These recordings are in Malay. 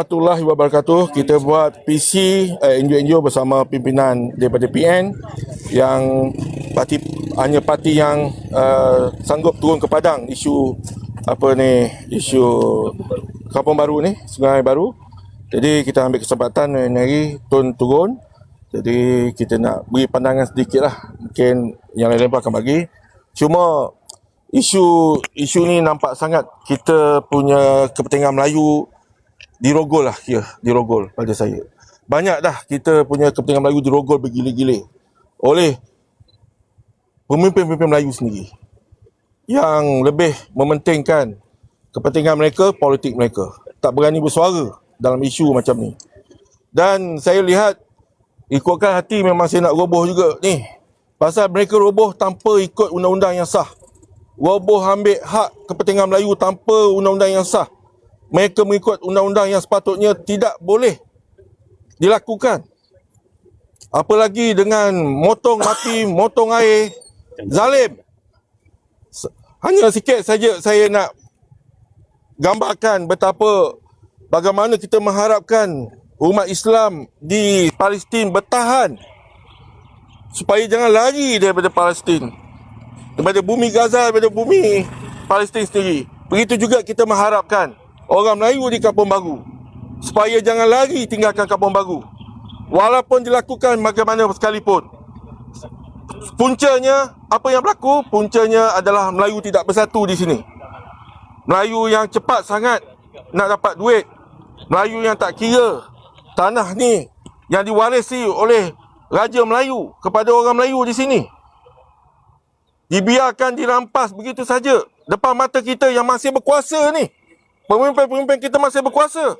warahmatullahi wabarakatuh. Kita buat PC uh, NGO-NGO bersama pimpinan daripada PN yang parti hanya parti yang uh, sanggup turun ke padang isu apa ni isu kampung baru ni sungai baru. Jadi kita ambil kesempatan hari hari turun turun. Jadi kita nak beri pandangan sedikit lah. Mungkin yang lain-lain pun akan bagi. Cuma isu isu ni nampak sangat kita punya kepentingan Melayu dirogol lah kira dirogol pada saya. Banyak dah kita punya kepentingan Melayu dirogol bergila-gila. Oleh pemimpin-pemimpin Melayu sendiri yang lebih mementingkan kepentingan mereka politik mereka. Tak berani bersuara dalam isu macam ni. Dan saya lihat ikutkan hati memang saya nak roboh juga ni. Pasal mereka roboh tanpa ikut undang-undang yang sah. Roboh ambil hak kepentingan Melayu tanpa undang-undang yang sah. Mereka mengikut undang-undang yang sepatutnya tidak boleh dilakukan. Apalagi dengan motong mati, motong air, zalim. Hanya sikit saja saya nak gambarkan betapa bagaimana kita mengharapkan umat Islam di Palestin bertahan supaya jangan lari daripada Palestin daripada bumi Gaza, daripada bumi Palestin sendiri. Begitu juga kita mengharapkan orang Melayu di Kampung Baru supaya jangan lari tinggalkan Kampung Baru. Walaupun dilakukan bagaimana sekalipun. Puncanya, apa yang berlaku? Puncanya adalah Melayu tidak bersatu di sini. Melayu yang cepat sangat nak dapat duit. Melayu yang tak kira tanah ni yang diwarisi oleh Raja Melayu kepada orang Melayu di sini dibiarkan dirampas begitu saja depan mata kita yang masih berkuasa ni. Pemimpin-pemimpin kita masih berkuasa.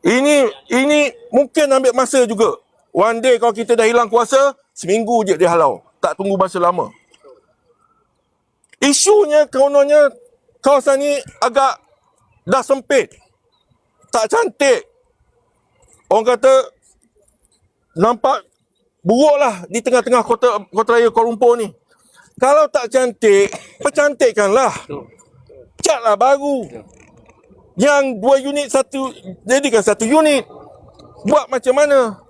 Ini ini mungkin ambil masa juga. One day kalau kita dah hilang kuasa, seminggu je dia halau. Tak tunggu masa lama. Isunya kononnya kawasan ni agak dah sempit. Tak cantik. Orang kata nampak buruk lah di tengah-tengah kota kota raya Kuala Lumpur ni. Kalau tak cantik, Catlah baru. Yang dua unit satu, jadikan satu unit. Buat macam mana?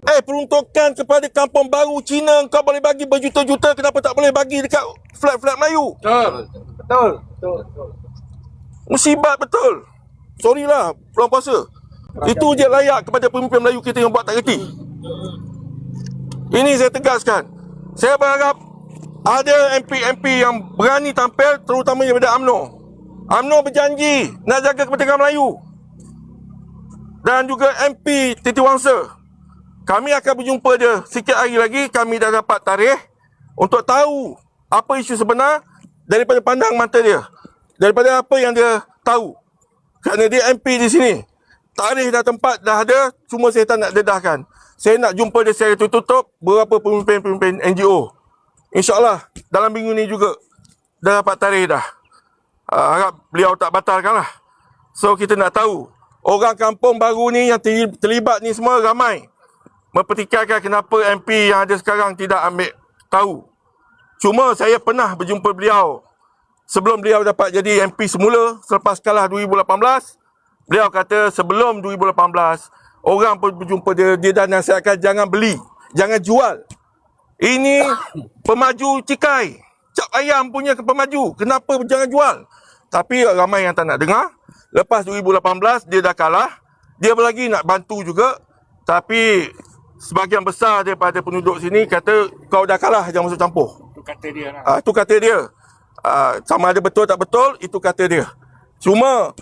Eh, peruntukan kepada kampung baru Cina kau boleh bagi berjuta-juta, kenapa tak boleh bagi dekat flat-flat Melayu? Betul. Betul. Betul. Musibat betul. Sorry lah, pulang puasa. Itu je layak kepada pemimpin Melayu kita yang buat tak reti. Ini saya tegaskan. Saya berharap ada MP-MP yang berani tampil terutamanya daripada UMNO. UMNO berjanji nak jaga kepentingan Melayu. Dan juga MP Titi Wangsa. Kami akan berjumpa dia sikit hari lagi. Kami dah dapat tarikh untuk tahu apa isu sebenar daripada pandang mata dia. Daripada apa yang dia tahu. Kerana dia MP di sini. Tarikh dah tempat dah ada. Cuma saya tak nak dedahkan. Saya nak jumpa dia secara tertutup beberapa pemimpin-pemimpin NGO. InsyaAllah dalam minggu ni juga dah dapat tarikh dah. Uh, harap beliau tak batalkan lah. So kita nak tahu orang kampung baru ni yang terli- terlibat ni semua ramai. Mempertikaikan kenapa MP yang ada sekarang tidak ambil tahu. Cuma saya pernah berjumpa beliau sebelum beliau dapat jadi MP semula selepas kalah 2018. Beliau kata sebelum 2018 orang pun berjumpa dia dia dah nasihatkan jangan beli, jangan jual. Ini pemaju cikai. Cap ayam punya ke pemaju. Kenapa jangan jual? Tapi ramai yang tak nak dengar. Lepas 2018 dia dah kalah. Dia lagi nak bantu juga. Tapi sebahagian besar daripada penduduk sini kata kau dah kalah jangan masuk campur. Itu kata dia lah. Ah itu kata dia. Ah sama ada betul tak betul itu kata dia. Cuma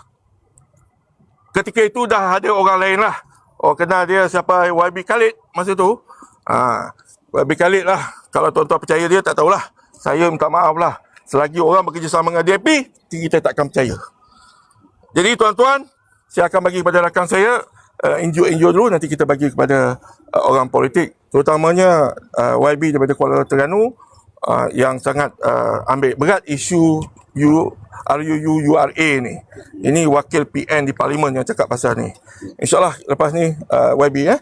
ketika itu dah ada orang lain lah. Oh kenal dia siapa YB Khalid masa tu. Ah YB Khalid lah. Kalau tuan-tuan percaya dia tak tahulah. Saya minta maaf lah. Selagi orang bekerjasama dengan DAP, kita takkan percaya. Jadi tuan-tuan, saya akan bagi kepada rakan saya uh, NGO-NGO dulu nanti kita bagi kepada uh, orang politik terutamanya uh, YB daripada Kuala Terengganu uh, yang sangat uh, ambil berat isu U RUU ni. Ini wakil PN di parlimen yang cakap pasal ni. InsyaAllah lepas ni uh, YB eh